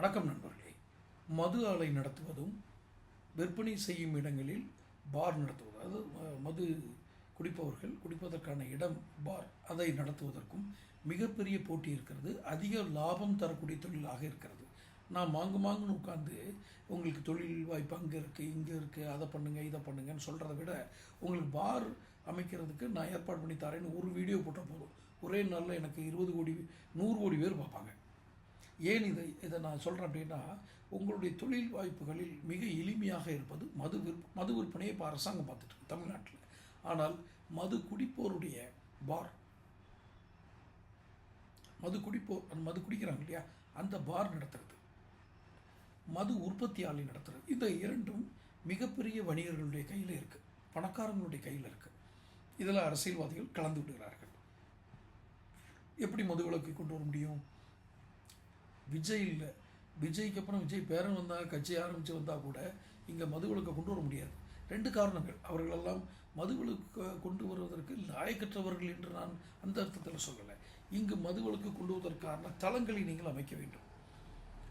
வணக்கம் நண்பர்களே. மது ஆலை நடத்துவதும் விற்பனை செய்யும் இடங்களில் பார் நடத்துவது அதாவது மது குடிப்பவர்கள் குடிப்பதற்கான இடம் பார் அதை நடத்துவதற்கும் மிகப்பெரிய போட்டி இருக்கிறது. அதிக லாபம் தரக்கூடிய தொழிலாக இருக்கிறது. நான் மாங்கு மாங்குன்னு உட்காந்து உங்களுக்கு தொழில் வாய்ப்பு அங்கே இருக்குது இங்கே இருக்குது அதை பண்ணுங்கள் இதை பண்ணுங்கன்னு சொல்கிறத விட உங்களுக்கு பார் அமைக்கிறதுக்கு நான் ஏற்பாடு பண்ணி தரேன்னு ஒரு வீடியோ போட்டால் போதும். ஒரே நாளில் எனக்கு இருபது கோடி நூறு கோடி பேர் பார்ப்பாங்க. ஏன் இதை இதை நான் சொல்கிறேன் அப்படின்னா உங்களுடைய தொழில் வாய்ப்புகளில் மிக எளிமையாக இருப்பது மது விற்ப மது விற்பனையை இப்போ அரசாங்கம் பார்த்துட்டு இருக்கு தமிழ்நாட்டில். ஆனால் மது குடிப்போருடைய பார் மது குடிப்போர் அந்த மது குடிக்கிறாங்க இல்லையா? அந்த பார் நடத்துறது. மது உற்பத்தியாளி நடத்துறது. இந்த இரண்டும் மிகப்பெரிய வணிகர்களுடைய கையில் இருக்குது பணக்காரங்களுடைய கையில் இருக்குது இதில் அரசியல்வாதிகள் கலந்து விடுகிறார்கள். எப்படி மது விலக்கை கொண்டு வர முடியும்? விஜய் இல்லை. விஜய்க்கு அப்புறம் விஜய் பேரன் வந்தால் கட்சி ஆரம்பித்து வந்தால் கூட இங்கே மதுவிலக்கை கொண்டு வர முடியாது. ரெண்டு காரணங்கள். அவர்களெல்லாம் மதுவிலக்கு கொண்டு வருவதற்கு லாயக்கற்றவர்கள் என்று நான் அந்த அர்த்தத்தில் சொல்லலை. இங்கு மதுவிலக்கு கொண்டு வருவதற்கான தளங்களை நீங்கள் அமைக்க வேண்டும்.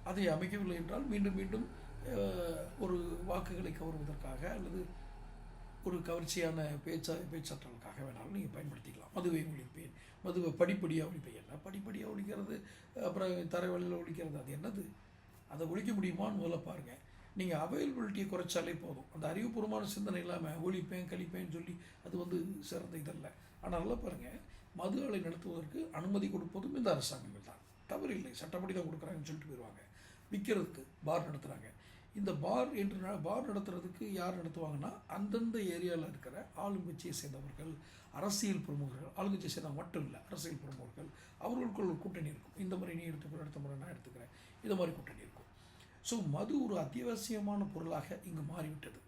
அதை அமைக்கவில்லை என்றால் மீண்டும் மீண்டும் ஒரு வாக்குகளை கவருவதற்காக அல்லது ஒரு கவர்ச்சியான பேச்சா பேச்சாற்றலுக்காக வேணாலும் நீங்கள் பயன்படுத்திக்கலாம். மதுவை ஒழிப்பேன் மதுவை படிப்படியாக ஒழிப்பேன் என்ன படிப்படியாக ஒழிக்கிறது? அப்புறம் தரைவழியில் ஒழிக்கிறது? அது என்னது? அதை ஒழிக்க முடியுமான்னு முதல்ல பாருங்கள் நீங்கள் அவைலபிலிட்டியை குறைச்சாலே போதும். அந்த அறிவுபூர்வமான சிந்தனை இல்லாமல் ஒழிப்பேன் கழிப்பேன்னு சொல்லி அது வந்து சிறந்த இதல்ல. ஆனால் நல்லா பாருங்கள் மது ஆலை நடத்துவதற்கு அனுமதி கொடுப்பதும் இந்த அரசாங்கங்கள் தான். தவறு இல்லை சட்டப்படி தான் கொடுக்குறாங்கன்னு சொல்லிட்டு போயிடுவாங்க விற்கிறதுக்கு பார் நடத்துகிறாங்க இந்த பார் என்று பார் நடத்துறதுக்கு யார் நடத்துவாங்கன்னா அந்தந்த ஏரியாவில் இருக்கிற ஆளுங்கட்சியை சேர்ந்தவர்கள் அரசியல் பிரமுகர்கள். ஆளுங்கட்சியை சேர்ந்தவங்க மட்டும் இல்லை அரசியல் பிரமுகர்கள். அவர்களுக்குள் ஒரு கூட்டணி இருக்கும். இந்த மாதிரி நீ எடுத்துக்கிற அடுத்த முறை நான் எடுத்துக்கிறேன். இந்த மாதிரி கூட்டணி இருக்கும். ஸோ மது ஒரு அத்தியாவசியமான பொருளாக இங்கு மாறிவிட்டது.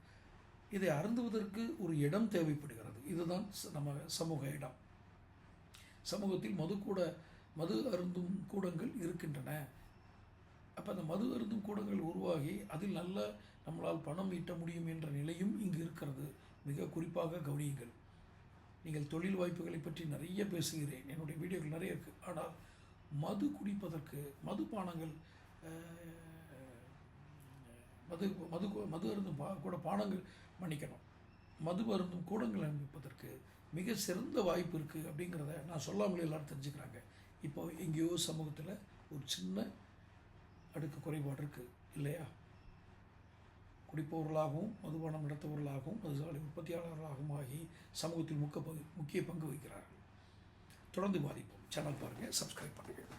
இதை அருந்துவதற்கு ஒரு இடம் தேவைப்படுகிறது. இதுதான் ச- நம்ம சமூக இடம். சமூகத்தில் மது கூட மது அருந்தும் கூடங்கள் இருக்கின்றன. அப்போ அந்த மது அருந்தும் கூடங்கள் உருவாகி அதில் நல்ல நம்மளால் பணம் ஈட்ட முடியும் என்ற நிலையும் இங்கு இருக்கிறது. மிக குறிப்பாக கவனியுங்கள். நீங்கள் தொழில் வாய்ப்புகளை பற்றி நிறைய பேசுகிறேன். என்னுடைய வீடியோக்கள் நிறைய இருக்குது ஆனால் மது குடிப்பதற்கு மதுபானங்கள் பானங்கள் மது மது மது அருந்தும் பா கூட பானங்கள் மன்னிக்கணும். மது அருந்தும் கூடங்கள் அமைப்பதற்கு மிக சிறந்த வாய்ப்பு இருக்குது அப்படிங்கிறத நான் சொல்லாமலே எல்லாரும் தெரிஞ்சுக்கிறாங்க. இப்போ எங்கேயோ சமூகத்தில் ஒரு சின்ன அடுக்கு குறைபாடு இருக்குது இல்லையா? குடிப்பவர்களாகவும் மதுபானம் நடத்துபவர்களாகவும் மதுசாலை உற்பத்தியாளர்களாகவும் ஆகி சமூகத்தில் முக்க பங்கு முக்கிய பங்கு வகிக்கிறார்கள். தொடர்ந்து பாதிப்போம் சேனல் பாருங்கள் சப்ஸ்கிரைப் பண்ணுங்கள்